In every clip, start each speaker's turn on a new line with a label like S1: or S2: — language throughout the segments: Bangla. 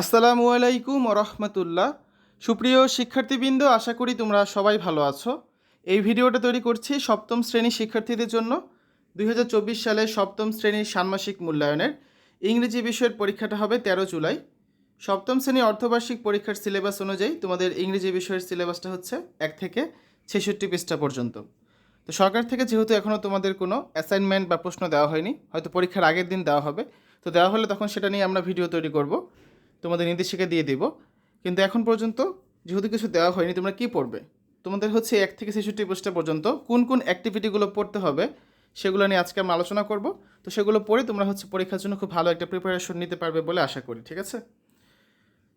S1: আসসালামু আলাইকুম রহমতুল্লাহ। সুপ্রিয় শিক্ষার্থীবৃন্দ, আশা করি তোমরা সবাই ভালো আছো। এই ভিডিওটা তৈরি করছি সপ্তম শ্রেণির শিক্ষার্থীদের জন্য। দুই সালে সপ্তম শ্রেণির ষান্মাসিক মূল্যায়নের ইংরেজি বিষয়ের পরীক্ষাটা হবে তেরো জুলাই। সপ্তম শ্রেণি অর্ধবার্ষিক পরীক্ষার সিলেবাস অনুযায়ী তোমাদের ইংরেজি বিষয়ের সিলেবাসটা হচ্ছে এক থেকে ছেষট্টি পৃষ্ঠা পর্যন্ত। তো সরকার থেকে যেহেতু এখনও তোমাদের কোনো অ্যাসাইনমেন্ট বা প্রশ্ন দেওয়া হয়নি, হয়তো পরীক্ষার আগের দিন দেওয়া হবে, তো দেওয়া হলে তখন সেটা নিয়ে আমরা ভিডিও তৈরি করব। তোমাদের নির্দেশিকা দিয়ে দিব। কিন্তু এখন পর্যন্ত যেহেতু কিছু দেওয়া হয়নি, তোমরা কি পড়বে? তোমাদের হচ্ছে এক থেকে ছেষট্টি পৃষ্ঠা পর্যন্ত কোন কোন অ্যাক্টিভিটিগুলো পড়তে হবে সেগুলো নিয়ে আজকে আমি আলোচনা করব। তো সেগুলো পড়ে তোমরা হচ্ছে পরীক্ষার জন্য খুব ভালো একটা প্রিপারেশন নিতে পারবে বলে আশা করি, ঠিক আছে?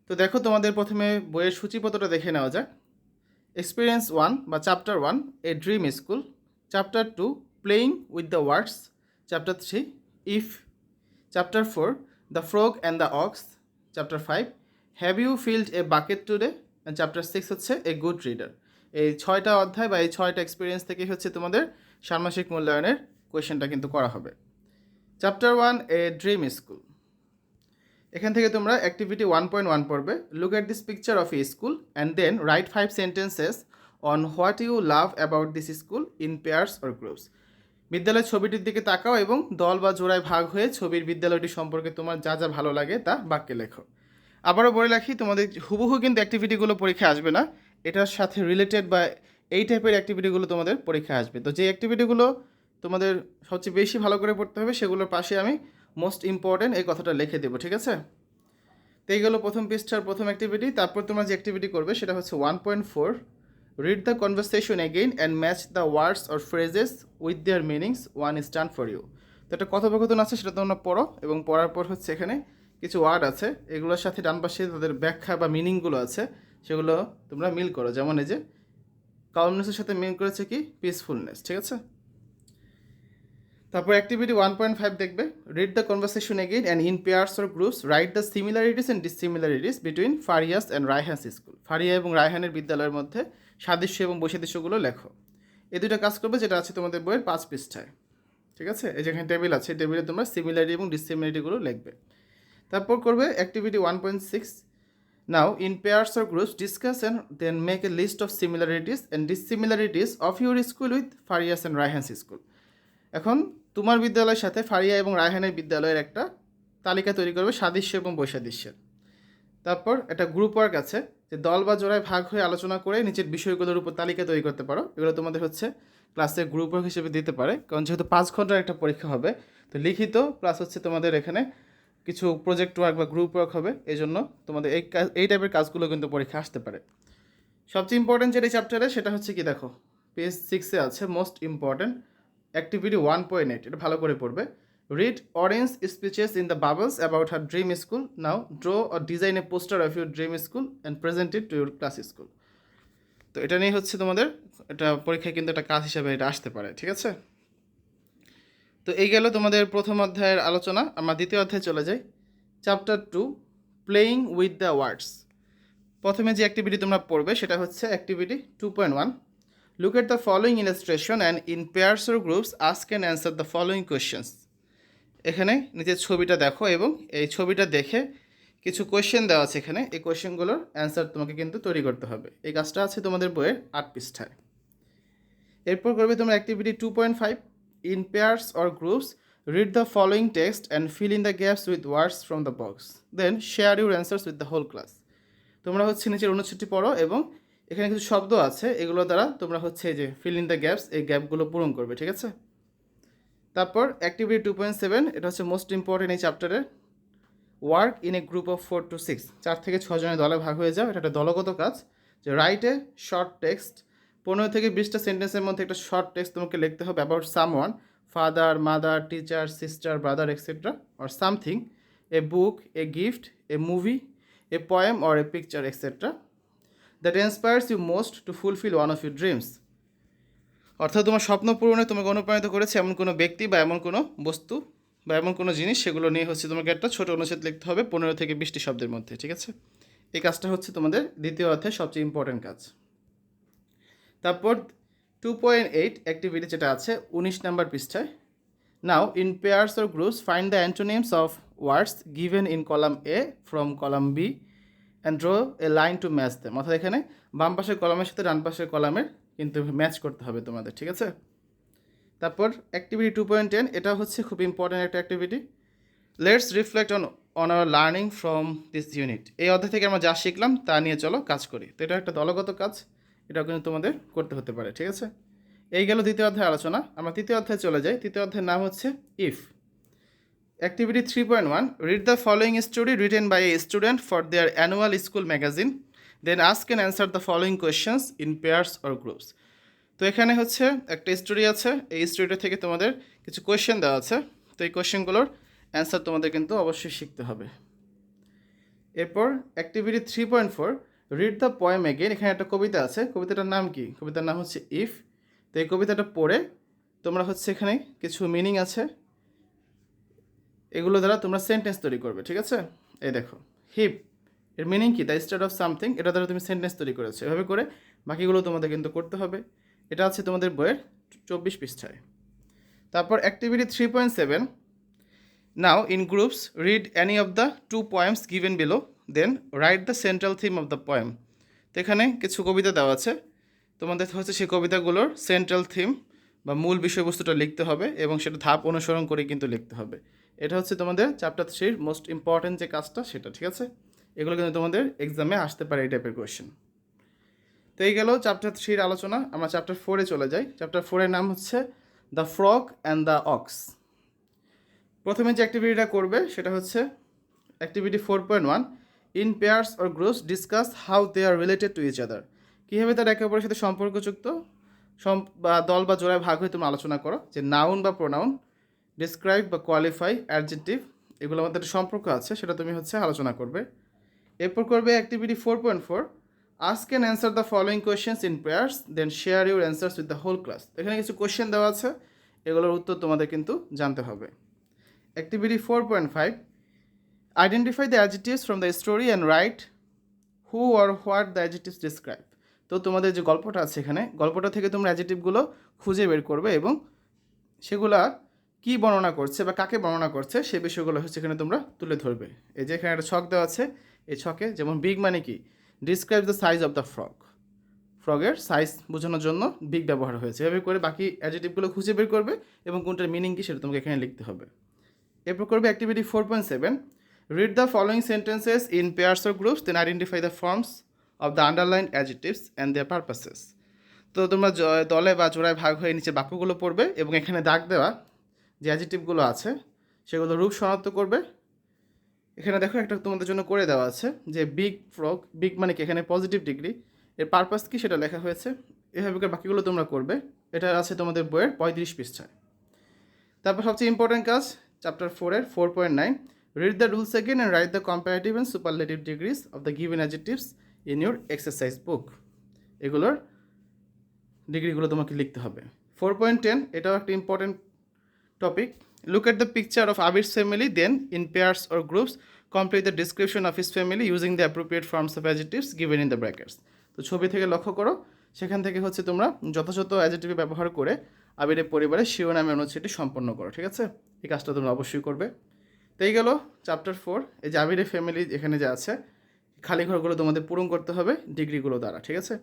S1: তো দেখো তোমাদের প্রথমে বইয়ের সূচিপত্রটা দেখে নেওয়া যাক। এক্সপিরিয়েন্স ওয়ান বা chapter one a dream school chapter two playing with the words chapter three if chapter four the frog and the ox chapter five have you filled a bucket today and chapter six হচ্ছে এ গুড রিডার এই ছয়টা অধ্যায় বা এই ছয়টা এক্সপিরিয়েন্স থেকে হচ্ছে তোমাদের ষান্মাসিক মূল্যায়নের কোয়েশ্চেনটা কিন্তু করা হবে। Chapter one a dream school এখান থেকে তোমরা অ্যাক্টিভিটি ওয়ান পয়েন্ট ওয়ান পড়বে। Look at this picture of a school and then write five sentences on what you love about this school in pairs or groups বিদ্যালয়ের ছবিটির দিকে তাকাও এবং দল বা জোড়ায় ভাগ হয়ে ছবির বিদ্যালয়টি সম্পর্কে তোমার যা যা ভালো লাগে তা বাক্যে লেখো। আবারও বলে রাখি, তোমাদের হুবহু কিন্তু অ্যাক্টিভিটিগুলো পরীক্ষায় আসবে না। এটার সাথে রিলেটেড বা এই টাইপের অ্যাক্টিভিটিগুলো তোমাদের পরীক্ষায় আসবে। তো যে অ্যাক্টিভিটিগুলো তোমাদের সবচেয়ে বেশি ভালো করে পড়তে হবে, সেগুলোর পাশে আমি মোস্ট ইম্পর্ট্যান্ট এই কথাটা লিখে দেবো, ঠিক আছে? তো এই গেলো প্রথম পৃষ্ঠার প্রথম অ্যাক্টিভিটি তারপর তোমরা যে অ্যাক্টিভিটি করবে, সেটা হচ্ছে one point four read the conversation again and match the words or phrases with their meanings one is done for you তো একটা কথোপকথন আছে, সেটা তোমরা পড়ো এবং পড়ার পর হচ্ছে এখানে কিছু ওয়ার্ড আছে। এগুলোর সাথে ডান পাশে তাদের ব্যাখ্যা বা মিনিংগুলো আছে, সেগুলো তোমরা মিল করো। যেমন এই যে কাউমনেসের সাথে মিল করেছে কি? পিসফুলনেস ঠিক আছে? তারপর অ্যাক্টিভিটি ওয়ান পয়েন্ট ফাইভ দেখবে। Read the conversation again and in pairs or groups write the similarities and dissimilarities between Faria's and Raihan's school Faria এবং রায়হানের বিদ্যালয়ের মধ্যে সাদৃশ্য এবং বৈসাদৃশ্যগুলো লেখো। এই দুটো কাজ করবে যেটা আছে তোমাদের বইয়ের পাঁচ পৃষ্ঠায়। ঠিক আছে? এই যেখানে টেবিল আছে টেবিলে তোমরা সিমিলারিটি এবং ডিসিমিলারিটিগুলো লিখবে। তারপর করবে activity one point six now in pairs or groups discuss and then make a list of similarities and dissimilarities of your school with Faria's and Raihan's school এখন তোমার বিদ্যালয়ের সাথে ফারিয়া এবং রায়হানের বিদ্যালয়ের একটা তালিকা তৈরি করবে সাদৃশ্য এবং বৈসাদৃশ্যের তারপর একটা গ্রুপ ওয়ার্ক আছে যে দল বা জোড়ায় ভাগ হয়ে আলোচনা করে নিচের বিষয়গুলোর উপর তালিকা তৈরি করতে পারো। এগুলো তোমাদের হচ্ছে ক্লাসে গ্রুপ ওয়ার্ক হিসেবে দিতে পারে। কারণ যেহেতু পাঁচ ঘণ্টার একটা পরীক্ষা হবে, তো লিখিত প্লাস হচ্ছে তোমাদের এখানে কিছু প্রজেক্ট ওয়ার্ক বা গ্রুপ ওয়ার্ক হবে। এই জন্য তোমাদের এই কাজ এই টাইপের কাজগুলো কিন্তু পরীক্ষা আসতে পারে। সবচেয়ে ইম্পর্টেন্ট যেটা চ্যাপ্টারে সেটা হচ্ছে কি দেখো পেজ সিক্সে আছে most important activity one point eight এটা ভালো করে পড়বে। Read orange speeches in the bubbles about her dream school now draw or design a poster of your dream school and present it to your class school তো এটা নিয়ে হচ্ছে তোমাদের, এটা পরীক্ষায় কিন্তু একটা কাজ হিসাবে এটা আসতে পারে, ঠিক আছে? তো এই গেল তোমাদের প্রথম অধ্যায়ের আলোচনা। আমরা দ্বিতীয় অধ্যায়ে চলে যাই। Chapter two playing with the words প্রথমে যে অ্যাক্টিভিটি তোমরা পড়বে, সেটা হচ্ছে activity two point one Look at the following illustration and in pairs or groups, ask and answer the following questions. এখানে নিচের ছবিটা দেখো এবং এই ছবিটা দেখে কিছু কোয়েশ্চেন দেওয়া আছে এখানে। এই কোয়েশ্চেনগুলোর অ্যান্সার তোমাকে কিন্তু তৈরি করতে হবে। এই কাজটা আছে তোমাদের বইয়ের আট পৃষ্ঠায়। এরপর করবে তোমরা activity two point five in pairs or groups read the following text and fill in the gaps with words from the box then share your answers with the whole class তোমরা হচ্ছে নিচের অনুচ্ছেদটি পড়ো এবং এখানে কিছু শব্দ আছে, এগুলো দ্বারা তোমরা হচ্ছে যে ফিল ইন দ্য গ্যাপস এই গ্যাপগুলো পূরণ করবে, ঠিক আছে? তারপর অ্যাক্টিভিটি টু পয়েন্ট সেভেন এটা হচ্ছে মোস্ট ইম্পর্টেন্ট এই চ্যাপ্টারের work in a group of four to six চার থেকে ছজনের দলে ভাগ হয়ে যাও, এটা একটা দলগত কাজ। যে রাইট শর্ট টেক্সট পনেরো থেকে বিশটা সেন্টেন্সের মধ্যে একটা শর্ট টেক্সট তোমাকে লিখতে হবে about someone father mother teacher sister brother etcetera or something a book a gift a movie a poem or a picture etcetera that inspires you most to fulfil one of your dreams অর্থাৎ তোমার স্বপ্ন পূরণে তোমাকে অনুপ্রাণিত করেছে এমন কোনো ব্যক্তি বা এমন কোনো বস্তু বা এমন কোনো জিনিস, সেগুলো নিয়ে হচ্ছে তোমাকে একটা ছোট অনুচ্ছেদ লিখতে হবে পনেরো থেকে বিশটি শব্দের মধ্যে, ঠিক আছে? এই কাজটা হচ্ছে তোমাদের দ্বিতীয় অধ্যায় সবচেয়ে ইম্পর্ট্যান্ট কাজ। তারপর টু পয়েন্ট এইট অ্যাক্টিভিটি যেটা আছে, উনিশ নাম্বার পৃষ্ঠায় now in pairs or groups find the antonyms of words given in column A from column B and draw a line to match them অর্থাৎ এখানে বাম পাশের কলামের সাথে ডান পাশের কলামের কিন্তু ম্যাচ করতে হবে তোমাদের, ঠিক আছে? তারপর অ্যাক্টিভিটি টু পয়েন্ট টেন এটা হচ্ছে খুব ইম্পর্ট্যান্ট একটা activity let's reflect on on our learning from this unit এই অধ্যায় থেকে আমরা যা শিখলাম তা নিয়ে চলো কাজ করি। তো এটা একটা দলগত কাজ, এটাও কিন্তু তোমাদের করতে হতে পারে, ঠিক আছে? এই গেল দ্বিতীয় অধ্যায় আলোচনা। আমরা তৃতীয় অধ্যায়ে চলে যাই। তৃতীয় অধ্যায়ের নাম হচ্ছে if activity three point one read the following story written by a student for their annual school magazine then ask can answer the following questions in pairs or groups তো এখানে হচ্ছে একটা স্টোরি আছে, এই স্টোরিটা থেকে তোমাদের কিছু কোয়েশ্চেন দেওয়া আছে। তো এই কোয়েশ্চেনগুলোর অ্যান্সার তোমাদের কিন্তু অবশ্যই শিখতে হবে। এরপর activity three point four read the poem again এখানে একটা কবিতা আছে, কবিতাটার নাম কি? কবিতার নাম হচ্ছে ইফ তো এই কবিতাটা পড়ে তোমরা হচ্ছে এখানে কিছু মিনিং আছে। এগুলো দ্বারা তোমরা সেন্টেন্স তৈরি করবে, ঠিক আছে? এই দেখো হিপ এর মিনিং কি? দ্য স্টার্ট অফ সামথিং এটা দ্বারা তুমি সেন্টেন্স তৈরি করেছ। এভাবে করে বাকিগুলো তোমাদের কিন্তু করতে হবে। এটা আছে তোমাদের বইয়ের চব্বিশ পৃষ্ঠায়। তারপর activity three point seven now in groups read any of the two poems given below then write the central theme of the poem তো এখানে কিছু কবিতা দেওয়া আছে। তোমাদের হচ্ছে সেই কবিতাগুলোর সেন্ট্রাল থিম বা মূল বিষয়বস্তুটা লিখতে হবে এবং সেটা ধাপ অনুসরণ করে কিন্তু লিখতে হবে। এটা হচ্ছে তোমাদের চ্যাপ্টার থ্রির মোস্ট ইম্পর্ট্যান্ট যে কাজটা সেটা, ঠিক আছে? এগুলো কিন্তু তোমাদের এক্সামে আসতে পারে এই টাইপের কোয়েশ্চেন তো এই গেল চ্যাপ্টার থ্রির আলোচনা, আমরা চ্যাপ্টার ফোরে চলে যাই। চ্যাপ্টার ফোরের নাম হচ্ছে the frog and the ox প্রথমে যে অ্যাক্টিভিটিটা করবে সেটা হচ্ছে activity four point one in pairs or groups discuss how they are related to each other কীভাবে তারা একে অপরের সাথে সম্পর্কযুক্ত? সম বা দল বা জোড়ায় ভাগ হয়ে তুমি আলোচনা করো, যে নাউন বা প্রোনাউন ডিসক্রাইব বা কোয়ালিফাই অ্যাডজেক্টিভ এগুলো আমাদের সম্পর্ক আছে, সেটা তুমি হচ্ছে আলোচনা করবে। এরপর করবে activity four point four ask can answer the following questions in pairs then share your answers with the whole class এখানে কিছু কোয়েশ্চেন দেওয়া আছে, এগুলোর উত্তর তোমাদের কিন্তু জানতে হবে। Activity four point five identify the adjectives from the story and write who or what the adjectives describe তো তোমাদের যে গল্পটা আছে এখানে, গল্পটা থেকে তোমরা অ্যাডজেক্টিভগুলো খুঁজে বের করবে এবং সেগুলা কী বর্ণনা করছে বা কাকে বর্ণনা করছে সে বিষয়গুলো হচ্ছে এখানে তোমরা তুলে ধরবে। এই যে এখানে একটা ছক দেওয়া আছে, এই ছকে যেমন বিগ মানে কি? Describe the size of the frog ফ্রগের size বোঝানোর জন্য বিগ ব্যবহার হয়েছে। এভাবে করে বাকি অ্যাডজেক্টিভগুলো খুঁজে বের করবে এবং কোনটার মিনিং কি সেটা তোমাকে এখানে লিখতে হবে। এরপর করবে activity four point seven read the following sentences in pairs or groups then identify the forms of the underline adjectives and their purposes তো তোমরা দলে বা জোড়ায় ভাগ হয়ে নিচে বাক্যগুলো পড়বে এবং এখানে দাগ দেওয়া যে অ্যাজিটিভগুলো আছে, সেগুলো রূপ শনাক্ত করবে। এখানে দেখো একটা তোমাদের জন্য করে দেওয়া আছে যে বিগ ফ্রক বিগ মানে কি? এখানে পজিটিভ ডিগ্রি এর পারপাস কি সেটা লেখা হয়েছে। এভাবে করে বাকিগুলো তোমরা করবে। এটা আছে তোমাদের বইয়ের পঁয়ত্রিশ পৃষ্ঠায়। তারপর সবচেয়ে ইম্পর্টেন্ট কাজ চ্যাপ্টার ফোরের four point nine read the rules again and write the comparative and superlative degrees of the given adjectives in your exercise book এগুলোর ডিগ্রিগুলো তোমাকে লিখতে হবে। ফোর পয়েন্ট টেন এটাও একটা important topic look at the picture of Abir's family, then, in pairs or groups. Complete the description of his family using the appropriate forms of adjectives given in the brackets. তো ছবি থেকে লক্ষ্য করো, সেখান থেকে হচ্ছে তোমরা যথাযথ অ্যাডজেক্টিভ ব্যবহার করে আবিরের পরিবারের শিরোনামে অনুচ্ছেদটি সম্পন্ন করো, ঠিক আছে? এই কাজটা তোমরা অবশ্যই করবে। তো এই গেল চ্যাপ্টার ফোর এই যে আবিরের ফ্যামিলি এখানে যা আছে, খালি ঘরগুলো তোমাদের পূরণ করতে হবে ডিগ্রিগুলো দ্বারা, ঠিক আছে?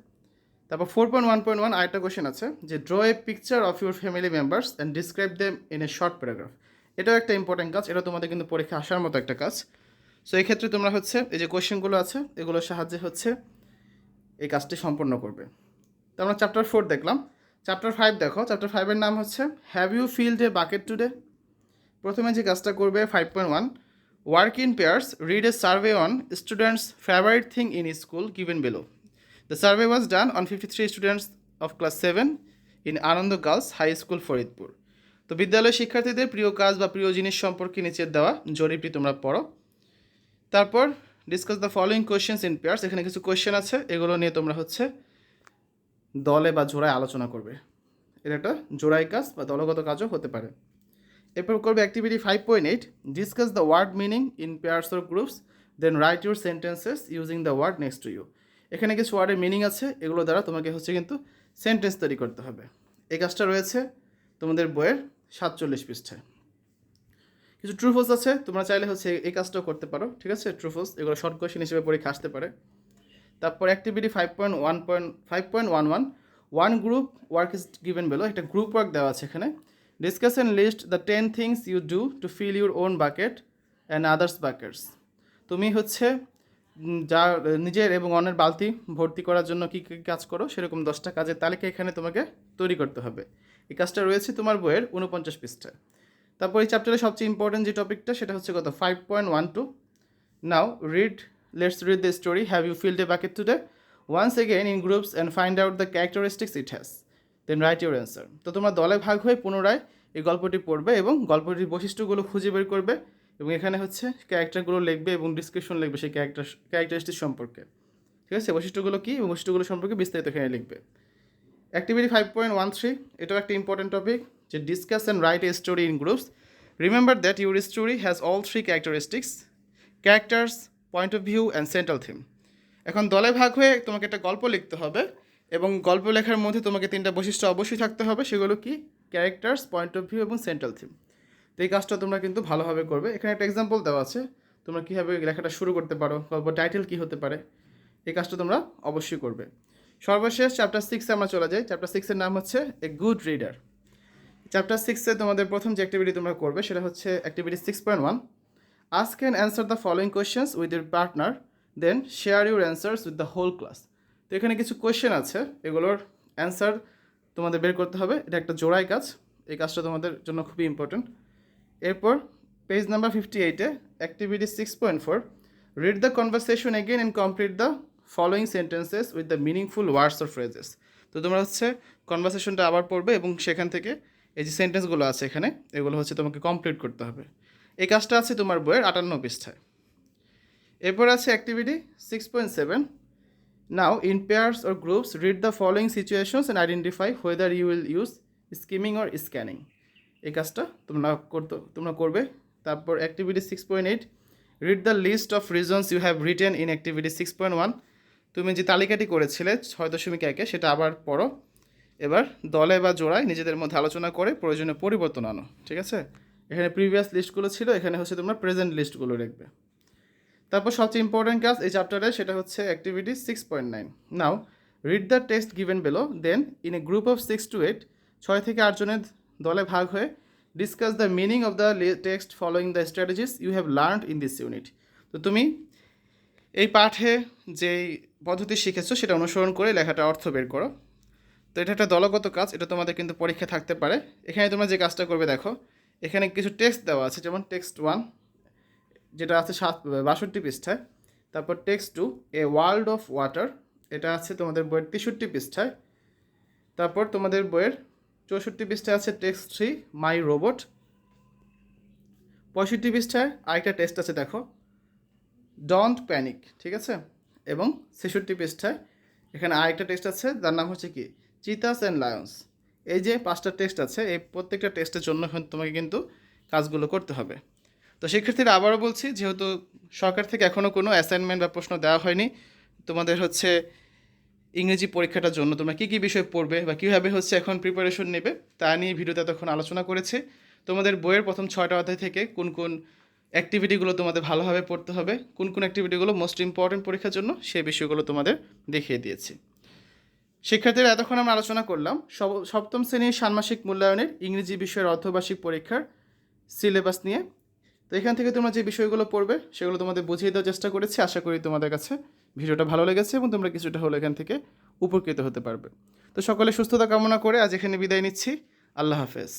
S1: তারপর four point one point one আরেকটা কোয়েশ্চেন আছে যে draw a picture of your family members and describe them in a short paragraph এটাও একটা ইম্পর্টেন্ট কাজ, এটা তোমাদের কিন্তু পরীক্ষা আসার মতো একটা কাজ। সো এই ক্ষেত্রে তোমরা হচ্ছে, এই যে কোয়েশ্চেনগুলো আছে, এগুলোর সাহায্যে হচ্ছে এই কাজটি সম্পন্ন করবে। তো আমরা চ্যাপ্টার ফোর দেখলাম। চ্যাপ্টার ফাইভ দেখো। চ্যাপ্টার ফাইভের নাম হচ্ছে have you filled a bucket today প্রথমে যে কাজটা করবে five point one work in pairs read a survey on students favourite thing in school given below The survey was done on 53 students of class 7 in Ananda girls high school Faridpur তো বিদ্যালয় শিক্ষার্থীদের প্রিয় কাজ বা প্রিয় জিনিস সম্পর্কে নিচের দেওয়া জরিপটি তোমরা পড়ো। তারপর discuss the following questions in pairs এখানে কিছু কোয়েশ্চেন আছে। এগুলো নিয়ে তোমরা হচ্ছে দলে বা জোড়ায় আলোচনা করবে। এটা একটা জোড়াই কাজ বা দলগত কাজও হতে পারে। এরপর করবে activity five point eight discuss the word meaning in pairs or groups then write your sentences using the word next to you এখানে কিছু ওয়ার্ডের মিনিং আছে, এগুলো দ্বারা তোমাকে হচ্ছে কিন্তু সেন্টেন্স তৈরি করতে হবে। এই কাজটা রয়েছে তোমাদের বইয়ের সাতচল্লিশ পৃষ্ঠায়। কিছু ট্রুফোস আছে, তোমরা চাইলে হচ্ছে এই কাজটাও করতে পারো, ঠিক আছে? ট্রুফোস এগুলো শর্ট কোয়েশ্চেন হিসেবে পরীক্ষা আসতে পারে। তারপর activity five point one point five point one one one group work is given below একটা গ্রুপ ওয়ার্ক দেওয়া আছে এখানে। Discuss and list the ten things you do to fill your own bucket and others buckets তুমি হচ্ছে যা নিজের এবং অন্যের বালতি ভর্তি করার জন্য কী কী কাজ করো, সেরকম দশটা কাজের তালিকা এখানে তোমাকে তৈরি করতে হবে। এই কাজটা রয়েছে তোমার বইয়ের উনপঞ্চাশ পৃষ্ঠায়। তারপর এই চ্যাপ্টারের সবচেয়ে ইম্পর্টেন্ট যে টপিকটা, সেটা হচ্ছে কত five point one two now read let's read the story have you filled a bucket today once again in groups and find out the characteristics it has then write your answer তো তোমরা দলে ভাগ হয়ে পুনরায় এই গল্পটি পড়বে এবং গল্পটির বৈশিষ্ট্যগুলো খুঁজে বের করবে। এবং এখানে হচ্ছে ক্যারেক্টারগুলো লিখবে এবং ডিসক্রিপশন লিখবে সেই ক্যারেক্টার ক্যারেক্টারিস্টিক সম্পর্কে। ঠিক আছে? বৈশিষ্ট্যগুলো কী এবং বৈশিষ্ট্যগুলো সম্পর্কে বিস্তারিত এখানে লিখবে। Activity five point one three এটাও একটা ইম্পর্টেন্ট টপিক যে discuss and write a story in groups remember that your story has all three characteristics characters point of view and central theme এখন দলে ভাগ হয়ে তোমাকে একটা গল্প লিখতে হবে এবং গল্প লেখার মধ্যে তোমাকে তিনটা বৈশিষ্ট্য অবশ্যই থাকতে হবে, সেগুলো কি? ক্যারেক্টার্স পয়েন্ট অফ ভিউ এবং সেন্ট্রাল থিম তো এই কাজটা তোমরা কিন্তু ভালোভাবে করবে। এখানে একটা এক্সাম্পল দেওয়া আছে। তোমরা কীভাবে লেখাটা শুরু করতে পারো গল্প টাইটেল কী হতে পারে, এই কাজটা তোমরা অবশ্যই করবে। সর্বশেষ চ্যাপ্টার সিক্সে আমরা চলে যাই। চ্যাপ্টার সিক্সের নাম হচ্ছে এ গুড রিডার চ্যাপ্টার সিক্সে তোমাদের প্রথম যে অ্যাক্টিভিটি তোমরা করবে সেটা হচ্ছে activity six point one ask can answer the following questions with your partner then share your answers with the whole class তো এখানে কিছু কোয়েশ্চেন আছে। এগুলোর অ্যান্সার তোমাদের বের করতে হবে। এটা একটা জোড়াই কাজ। এই কাজটা তোমাদের জন্য খুবই ইম্পর্ট্যান্ট এরপর পেজ নাম্বার ফিফটি এইটে activity six point four read the conversation again and complete the following sentences with the meaningful words or phrases তো তোমরা হচ্ছে কনভারসেশনটা আবার পড়বে এবং সেখান থেকে এই যে সেন্টেন্সগুলো আছে এখানে, এগুলো হচ্ছে তোমাকে কমপ্লিট করতে হবে। এই কাজটা আছে তোমার বইয়ের আটান্ন পৃষ্ঠায়। এরপর আছে activity six point seven now in pairs or groups read the following situations and identify whether you will use skimming or scanning এই কাজটা তোমরা করতে, তোমরা করবে। তারপর activity six point eight read the list of reasons you have written in activity six point one তুমি যে তালিকাটি করেছিলে ছয় দশমিক একে, সেটা আবার পড়ো। এবার দলে বা জোড়ায় নিজেদের মধ্যে আলোচনা করে প্রয়োজনীয় পরিবর্তন আনো, ঠিক আছে? এখানে প্রিভিয়াস লিস্টগুলো ছিল, এখানে হচ্ছে তোমরা প্রেজেন্ট লিস্টগুলো লিখবে। তারপর সবচেয়ে ইম্পর্টেন্ট কাজ এই চ্যাপ্টারে সেটা হচ্ছে activity six point nine now read the text given below then in a group of six to eight ছয় থেকে আটজনের দলে ভাগ হয়ে discuss the meaning of the text following the strategies you have learned in this unit তো তুমি এই পাঠে যেই পদ্ধতি শিখেছো সেটা অনুসরণ করে লেখাটা অর্থ বের করো। তো এটা একটা দলগত কাজ, এটা তোমাদের কিন্তু পরীক্ষা থাকতে পারে। এখানে তোমরা যে কাজটা করবে দেখো, এখানে কিছু টেক্সট দেওয়া আছে, যেমন টেক্সট ওয়ান যেটা আছে সাত, বাষট্টি পৃষ্ঠায়। তারপর text two a world of water এটা আছে তোমাদের বইয়ের তেষট্টি পৃষ্ঠায়। তারপর তোমাদের বইয়ের চৌষট্টি পৃষ্ঠায় আছে টেক্সট থ্রি, মাই রোবট। পঁয়ষট্টি পৃষ্ঠায় আরেকটা টেক্সট আছে, দেখো। ডন্ট প্যানিক, ঠিক আছে? এবং ছেষট্টি পৃষ্ঠায় এখানে আরেকটা টেক্সট আছে, যার নাম হচ্ছে কি? Cheetahs and lions. এই যে পাঁচটা টেক্সট আছে, এই প্রত্যেকটা টেস্টের জন্য তোমাকে কিন্তু কাজগুলো করতে হবে। তো শিক্ষার্থীরা আবারও বলছি, যেহেতু সরকার থেকে এখনও কোনো অ্যাসাইনমেন্ট বা প্রশ্ন দেওয়া হয়নি, তোমাদের হচ্ছে ইংরেজি পরীক্ষাটার জন্য তোমরা কী কী বিষয় পড়বে বা কীভাবে হচ্ছে এখন প্রিপারেশন নেবে, তা নিয়ে ভিডিওতে তখন আলোচনা করেছে। তোমাদের বইয়ের প্রথম ছয়টা অধ্যায় থেকে কোন কোন অ্যাক্টিভিটিগুলো তোমাদের ভালোভাবে পড়তে হবে, কোন কোন অ্যাক্টিভিটিগুলো মোস্ট ইম্পর্টেন্ট পরীক্ষার জন্য সেই বিষয়গুলো তোমাদের দেখিয়ে দিয়েছি। শিক্ষার্থীরা, এতক্ষণ আমরা আলোচনা করলাম সপ্তম শ্রেণির ষান্মাসিক মূল্যায়নের ইংরেজি বিষয়ের অর্ধবার্ষিক পরীক্ষার সিলেবাস নিয়ে। তো এখান থেকে তোমরা যে বিষয়গুলো পড়বে, সেগুলো তোমাদের বুঝিয়ে দেওয়ার চেষ্টা করেছি, আশা করি তোমাদের কাছে ভিডিওটা ভালো লেগেছে এবং তোমরা কিছুটা হলো এখান থেকে উপকৃত হতে পারবে। তো সকলে সুস্থতা কামনা করে আজ এখানে বিদায় নিচ্ছি। আল্লাহ হাফেজ।